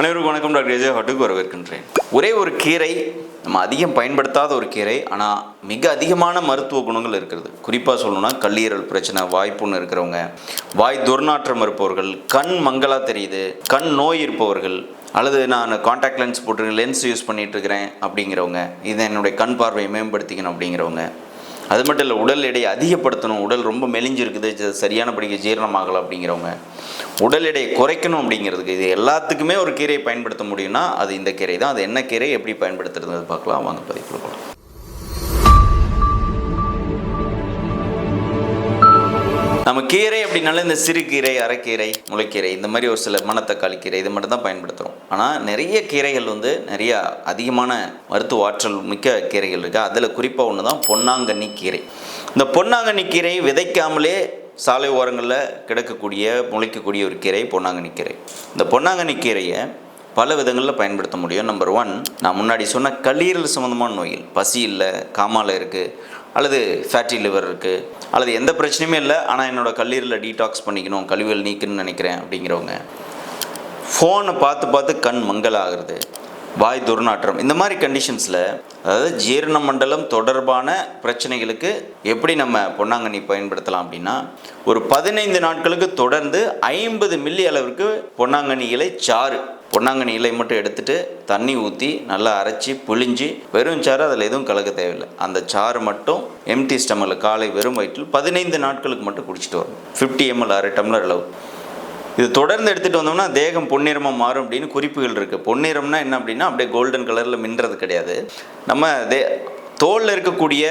அனைவருக்கும் வணக்கம் டாக்டர் விஜய் ஹாட்டுக்கு வரவேற்கின்றேன். ஒரே ஒரு கீரை நம்ம அதிகம் பயன்படுத்தாத ஒரு கீரை ஆனால் மிக அதிகமான மருத்துவ குணங்கள் இருக்கிறது. குறிப்பாக சொல்லணும்னா கல்லீரல் பிரச்சனை வாய்ப்புன்னு இருக்கிறவங்க வாய் துர்நாற்றம் இருப்பவர்கள் கண் மங்களாக தெரியுது கண் நோய் இருப்பவர்கள் அல்லது நான் காண்டாக்ட் லென்ஸ் போட்டு லென்ஸ் யூஸ் பண்ணிட்டு இருக்கிறேன் அப்படிங்கிறவங்க இதை என்னுடைய கண் பார்வையை மேம்படுத்திக்கணும் அப்படிங்கிறவங்க அது மட்டும் இல்லை உடல் எடையை அதிகப்படுத்தணும். உடல் ரொம்ப மெலிஞ்சிருக்குது சரியானபடிக்கு ஜீரணமாகலை அப்படிங்கிறவங்க. உடல் எடையை குறைக்கணும் அப்படிங்கிறதுக்கு இது எல்லாத்துக்குமே ஒரு கீரையை பயன்படுத்த முடியும்னா அது இந்த கீரை தான். அது என்ன கீரை எப்படி பயன்படுத்துறது பார்க்கலாம். வாங்க பதிவு நம்ம கீரை அப்படின்னால இந்த சிறுகீரை அரைக்கீரை முளைக்கீரை இந்த மாதிரி ஒரு சில மணத்தக்காளி கீரை இது மட்டும் தான் பயன்படுத்துகிறோம் ஆனால் நிறைய கீரைகள் வந்து நிறைய அதிகமான மருத்துவ ஆற்றல் மிக்க கீரைகள் இருக்குது அதில் குறிப்பாக ஒன்று தான் பொன்னாங்கண்ணி கீரை. இந்த பொன்னாங்கண்ணி கீரை விதைக்காமலே சாலை ஓரங்களில் கிடக்கக்கூடிய முளைக்கக்கூடிய ஒரு கீரை பொன்னாங்கண்ணி கீரை. இந்த பொன்னாங்கண்ணி கீரையை பல விதங்களில் பயன்படுத்த முடியும். நம்பர் ஒன் நான் முன்னாடி சொன்ன கல்லீரல் சம்மந்தமான நோய்கள். பசி இல்லை காமாலை இருக்குது அல்லது ஃபேட்டி லிவர் இருக்குது அல்லது எந்த பிரச்சனையுமே இல்லை ஆனால் என்னோட கல்லீரலை டீடாக்ஸ் பண்ணிக்கணும் கழிவுகள் நீக்குன்னு நினைக்கிறேன் அப்படிங்கிறவங்க. ஃபோனை பார்த்து பார்த்து கண் மங்கலாகிறது. வாய் துர்நாற்றம். இந்த மாதிரி கண்டிஷன்ஸில் அதாவது ஜீரண மண்டலம் தொடர்பான பிரச்சனைகளுக்கு எப்படி நம்ம பொன்னாங்கண்ணி பயன்படுத்தலாம் அப்படின்னா ஒரு பதினைந்து நாட்களுக்கு தொடர்ந்து ஐம்பது மில்லி அளவிற்கு பொன்னாங்கண்ணி இலை சாறு. பொன்னாங்கண்ணி இலை மட்டும் எடுத்துட்டு தண்ணி ஊற்றி நல்லா அரைச்சி புழிஞ்சு வெறும் சாறு அதில் எதுவும் கலக்க தேவையில்லை. அந்த சாறு மட்டும் எம்டி ஸ்டமரில் காலை வெறும் வயிற்றில் பதினைந்து நாட்களுக்கு மட்டும் குடிச்சிட்டு வரணும். ஃபிஃப்டி எம்எல் அரை டம்ளர் அளவு. இது தொடர்ந்து எடுத்துகிட்டு வந்தோம்னா தேகம் பொன்னிறமாக மாறும் அப்படின்னு குறிப்புகள் இருக்குது பொன்னிறம்னா என்ன அப்படின்னா அப்படியே கோல்டன் கலரில் மின்றது கிடையாது. நம்ம தே தோலில் இருக்கக்கூடிய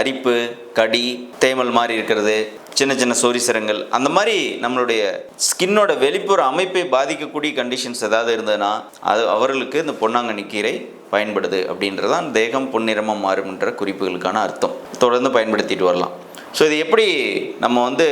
அரிப்பு கடி தேமல் மாதிரி இருக்கிறது சின்ன சின்ன சொரிசரங்கள் அந்த மாதிரி நம்மளுடைய ஸ்கின்னோட வெளிப்புற அமைப்பை பாதிக்கக்கூடிய கண்டிஷன்ஸ் ஏதாவது இருந்ததுன்னா அது அவர்களுக்கு இந்த பொன்னாங்கண்ணி கீரை பயன்படுது அப்படின்றதான் தேகம் பொன்னிறமாக மாறும்ன்ற குறிப்புகளுக்கான அர்த்தம். தொடர்ந்து பயன்படுத்திட்டு வரலாம். ஸோ இது எப்படி நம்ம வந்து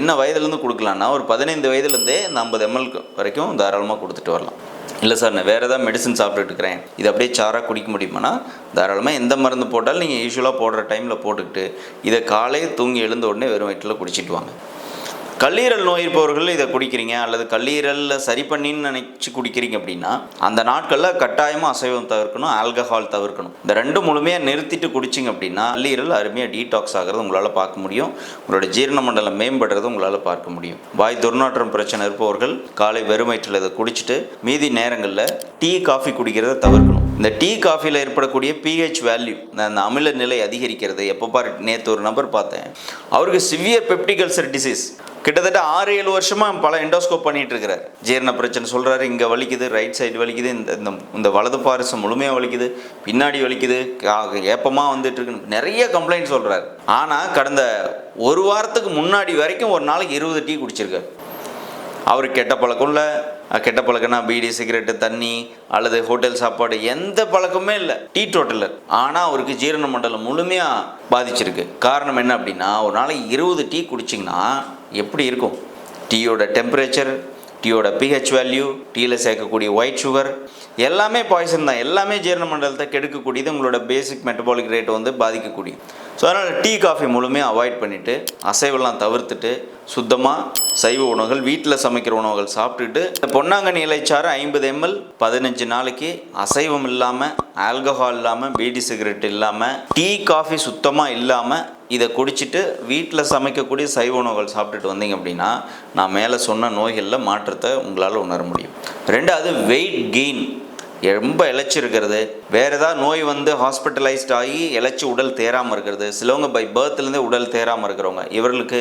என்ன வயதுலேருந்து கொடுக்கலான்னா ஒரு பதினைந்து வயதுலேருந்தே இந்த ஐம்பது எம்எல் வரைக்கும் தாராளமாக கொடுத்துட்டு வரலாம். இல்லை சார் நான் வேறு ஏதாவது மெடிசன் சாப்பிட்டுட்டு இருக்கிறேன். இது அப்படியே சாராக குடிக்க முடியுமானா தாராளமாக எந்த மருந்து போட்டாலும் நீங்கள் யூஸ்வலாக போடுற டைமில் போட்டுக்கிட்டு இதை காலையே தூங்கி எழுந்த உடனே வெறும் வயிற்றில் குடிச்சிட்டு வாங்க. கல்லீரல் நோய் இருப்பவர்கள் இதை குடிக்கிறீங்க அல்லது கல்லீரலில் சரி பண்ணின்னு நினச்சி குடிக்கிறீங்க அப்படின்னா அந்த நாட்களில் கட்டாயமாக அசைவம் தவிர்க்கணும் ஆல்கஹால் தவிர்க்கணும். இந்த ரெண்டு முழுமையாக நிறுத்திட்டு குடிச்சிங்க அப்படின்னா கல்லீரல் அருமையாக டீடாக்ஸ் ஆகிறது உங்களால் பார்க்க முடியும். உங்களோட ஜீரண மண்டலம் மேம்படுறது உங்களால் பார்க்க முடியும். வாய் துர்நாற்றம் பிரச்சனை இருப்பவர்கள் காலை வெறும் இதை குடிச்சிட்டு மீதி நேரங்களில் டீ காஃபி குடிக்கிறத தவிர்க்கணும். இந்த டீ காஃபியில் ஏற்படக்கூடிய பிஹெச் வேல்யூ அந்த அமில நிலை அதிகரிக்கிறது. எப்போ பாரு நேற்று ஒரு நபர் பார்த்தேன். அவருக்கு சிவியர் பெப்டிகல்சர் டிசீஸ் கிட்டத்தட்ட ஆறு ஏழு வருஷமாக பல எண்டோஸ்கோப் பண்ணிகிட்டு இருக்கிறார். ஜீரண பிரச்சனை சொல்கிறாரு இங்கே வலிக்குது ரைட் சைடு வலிக்குது இந்த இந்த இந்த வலது பாரிசம் முழுமையாக வலிக்குது பின்னாடி வலிக்குது ஏப்பமாக வந்துட்டு இருக்குன்னு நிறைய கம்ப்ளைண்ட் சொல்கிறாரு ஆனால் கடந்த ஒரு வாரத்துக்கு முன்னாடி வரைக்கும் ஒரு நாளைக்கு இருபது டீ குடிச்சிருக்காரு. அவருக்கு கெட்ட பழக்கம் இல்லை. கெட்ட பழக்கம்னா பீடி சிகரெட்டு தண்ணி அல்லது ஹோட்டல் சாப்பாடு எந்த பழக்கமே இல்லை. Teetotaller. ஆனால் அவருக்கு ஜீரண மண்டலம் முழுமையாக பாதிச்சிருக்கு. காரணம் என்ன அப்படின்னா ஒரு நாளைக்கு இருபது டீ குடிச்சிங்கன்னா எப்படி இருக்கும்? டீயோட டெம்பரேச்சர் டீயோட பிஹெச் வேல்யூ டீயில் சேர்க்கக்கூடிய ஒயிட் சுகர் எல்லாமே பாய்சன் தான். எல்லாமே ஜீரண மண்டலத்தை கெடுக்கக்கூடியது உங்களோட பேசிக் மெட்டபாலிக் ரேட் வந்து பாதிக்கக்கூடிய ஸோ அதனால் டீ காஃபி முழுமையாக அவாய்ட் பண்ணிவிட்டு அசைவெல்லாம் தவிர்த்துட்டு சுத்தமாக சைவ உணவுகள் வீட்டில் சமைக்கிற உணவுகள் சாப்பிட்டுட்டு இந்த பொன்னாங்கண்ணி இலைச்சாறு ஐம்பது எம்எல் பதினஞ்சு நாளைக்கு அசைவம் இல்லாமல் ஆல்கஹால் இல்லாமல் பீடி சிகரெட் இல்லாமல் டீ காஃபி சுத்தமாக இல்லாமல் இதை குடிச்சிட்டு வீட்டில் சமைக்கக்கூடிய சைவ உணவுகள் சாப்பிட்டுட்டு வந்தீங்க அப்படின்னா நான் மேலே சொன்ன நோய்களில் மாற்றத்தை உங்களால் உணர முடியும். ரெண்டாவது வெயிட் கெயின் ரொம்ப இழைச்சிருக்கிறது. வேறு ஏதாவது நோய் வந்து ஹாஸ்பிட்டலைஸ்ட் ஆகி இழைச்சி உடல் தேராமல் இருக்கிறது. சிலவங்க பை பர்த்லேருந்தே உடல் தேராமல் இருக்கிறவங்க. இவர்களுக்கு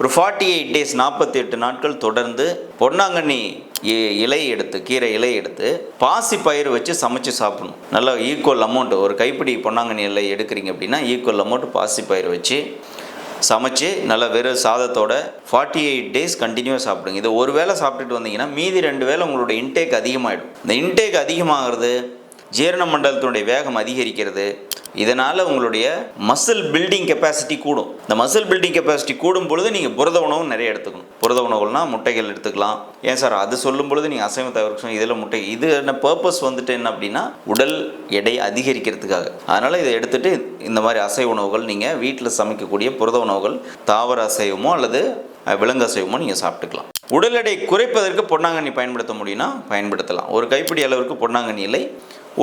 ஒரு ஃபார்ட்டி எயிட் டேஸ் நாற்பத்தி எட்டு நாட்கள் தொடர்ந்து பொன்னாங்கண்ணி இ- இலை எடுத்து கீரை இலை எடுத்து பாசி பயிர் வச்சு சமைச்சு சாப்பிடணும். நல்லா ஈக்குவல் அமௌண்ட் ஒரு கைப்பிடி பொன்னாங்கண்ணி இலை எடுக்கிறீங்க அப்படின்னா ஈக்குவல் அமௌண்ட் பாசி பயிர் வச்சு சமைச்சு நல்லா வெறும் சாதத்தோட ஃபார்ட்டி எயிட் டேஸ் கண்டினியூவாக சாப்பிடுங்க. இதை ஒரு வேளை சாப்பிட்டுட்டு வந்தீங்கன்னா மீதி ரெண்டு வேளை உங்களோட இன்டேக் அதிகமாகிடும் இந்த இன்டேக் அதிகமாகிறது ஜீரண மண்டலத்தினுடைய வேகம் அதிகரிக்கிறது. இதனால் உங்களுடைய மசில் பில்டிங் கெப்பாசிட்டி கூடும். இந்த மசில் பில்டிங் கெப்பாசிட்டி கூடும் பொழுது நீங்கள் புரத உணவு நிறைய எடுத்துக்கணும். புரத உணவுகள்னால் முட்டைகள் எடுத்துக்கலாம். ஏன் சார்? அது சொல்லும் பொழுது நீங்கள் அசைவ தவிர்க்கணும் இதில் முட்டை இது என்ன பர்பஸ் வந்துட்டு என்ன அப்படின்னா உடல் எடை அதிகரிக்கிறதுக்காக. அதனால் இதை எடுத்துகிட்டு இந்த மாதிரி அசைவ உணவுகள் நீங்கள் வீட்டில் சமைக்கக்கூடிய புரத உணவுகள் தாவர அசைவமோ அல்லது விலங்கு அசைவமோ நீங்கள் சாப்பிட்டுக்கலாம். உடல் எடை குறைப்பதற்கு பொன்னாங்கண்ணி பயன்படுத்த முடியும்னா பயன்படுத்தலாம். ஒரு கைப்பிடி அளவிற்கு பொன்னாங்கண்ணி இல்லை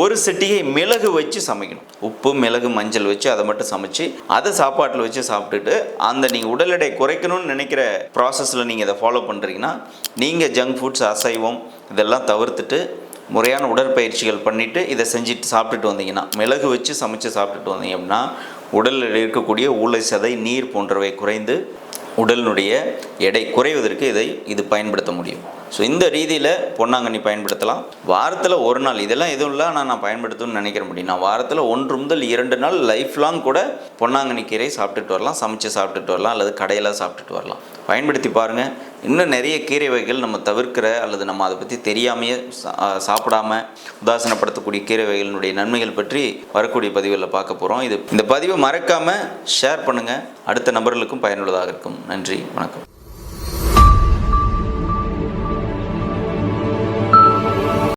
ஒரு செட்டிகை மிளகு வச்சு சமைக்கணும். உப்பு மிளகு மஞ்சள் வச்சு அதை மட்டும் சமைச்சு அதை சாப்பாட்டில் வச்சு சாப்பிட்டுட்டு அந்த நீங்கள் உடல் எடை குறைக்கணும்னு நினைக்கிற ப்ராசஸில் நீங்கள் இதை ஃபாலோ பண்ணுறீங்கன்னா நீங்கள் ஜங்க் ஃபுட்ஸ் அசைவம் இதெல்லாம் தவிர்த்துட்டு முறையான உடற்பயிற்சிகள் பண்ணிவிட்டு இதை செஞ்சுட்டு சாப்பிட்டுட்டு வந்தீங்கன்னா மிளகு வச்சு சமைச்சு சாப்பிட்டுட்டு வந்தீங்க அப்படின்னா உடலில் இருக்கக்கூடிய ஊளை சதை நீர் போன்றவை குறைந்து உடலினுடைய எடை குறைவதற்கு இதை இது பயன்படுத்த முடியும். ஸோ இந்த ரீதியில் பொன்னாங்கண்ணி பயன்படுத்தலாம். வாரத்தில் ஒரு நாள் இதெல்லாம் எதுவும் இல்லை ஆனால் நான் பயன்படுத்தணும்னு நினைக்கிற முடியும் நான் வாரத்தில் ஒன்று முதல் இரண்டு நாள் லைஃப் லாங் கூட பொன்னாங்கண்ணி கீரை சாப்பிட்டுட்டு வரலாம். சமைச்சு சாப்பிட்டுட்டு வரலாம் அல்லது கடையில் சாப்பிட்டுட்டு வரலாம். பயன்படுத்தி பாருங்கள் இன்னும் நிறைய கீரை வகைகள் நம்ம தவிர்க்கிற அல்லது நம்ம அதை பற்றி தெரியாமையே சா- சாப்பிடாம உதாசனப்படுத்தக்கூடிய கீரை வகைகளினுடைய நன்மைகள் பற்றி வரக்கூடிய பதிவுகளில் பார்க்க போகிறோம் இது இந்த பதிவை மறக்காமல் ஷேர் பண்ணுங்கள் அடுத்த நபர்களுக்கும் பயனுள்ளதாக இருக்கும். நன்றி வணக்கம்.